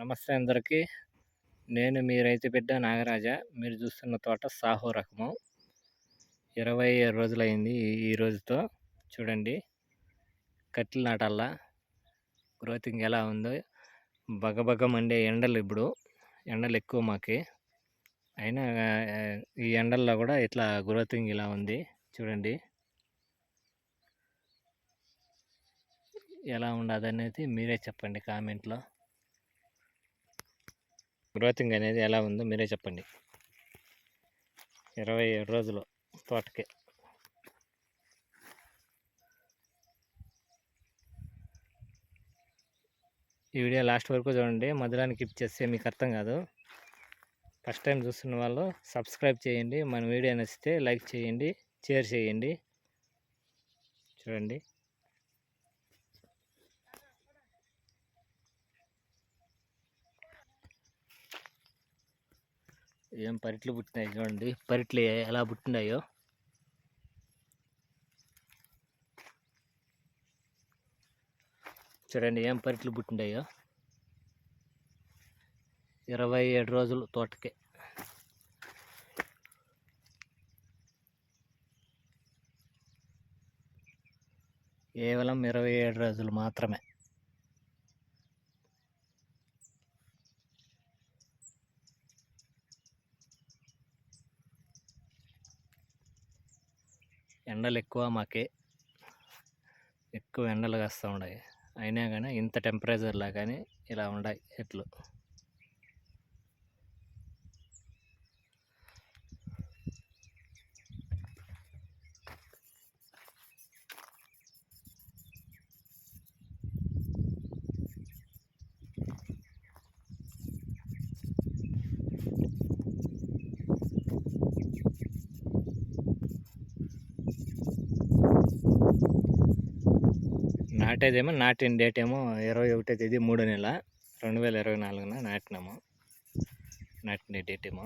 నమస్తే అందరికీ. నేను మీ రైతు బిడ్డ నాగరాజ. మీరు చూస్తున్న తోట సాహో రకము. ఇరవై రోజులైంది ఈ రోజుతో చూడండి. కట్టెలు నాటల్లా గ్రోతింగ్ ఎలా ఉందో. బగబగ మండే ఎండలు ఇప్పుడు. ఎండలు ఎక్కువ మాకి. అయినా ఈ ఎండల్లో కూడా ఇట్లా గ్రోతింగ్ ఇలా ఉంది. చూడండి. ఎలా ఉండదు అనేది మీరే చెప్పండి కామెంట్లో. గ్రోతింగ్ అనేది ఎలా ఉందో మీరే చెప్పండి. ఇరవై ఏడు రోజులు తోటకి. ఈ వీడియో లాస్ట్ వరకు చూడండి. మధురాన్ని కిప్ చేస్తే మీకు అర్థం కాదు. ఫస్ట్ టైం చూస్తున్న వాళ్ళు సబ్స్క్రైబ్ చేయండి. మన వీడియో నచ్చితే లైక్ చేయండి షేర్ చేయండి. చూడండి. ఏం పరిట్లు పుట్టినాయి చూడండి. పరిట్లు ఎలా పుట్టినాయో. చూడండి ఏం పరిట్లు పుట్టినాయో. ఇరవై ఏడు రోజులు తోటకే. కేవలం ఇరవై ఏడు రోజులు మాత్రమే. ఎండలు ఎక్కువ మాకే. ఎక్కువ ఎండలు కాస్తూ ఉన్నాయి అయినా కానీ ఇంత టెంపరేచర్లా కానీ ఇలా ఉన్నాయి చెట్లు నాటేదేమో నాటిన డేట్ ఏమో ఇరవై ఒకటో తేదీ మూడో నెల రెండు వేల ఇరవై నాలుగున నాటినాము. నాటిన డేట్ ఏమో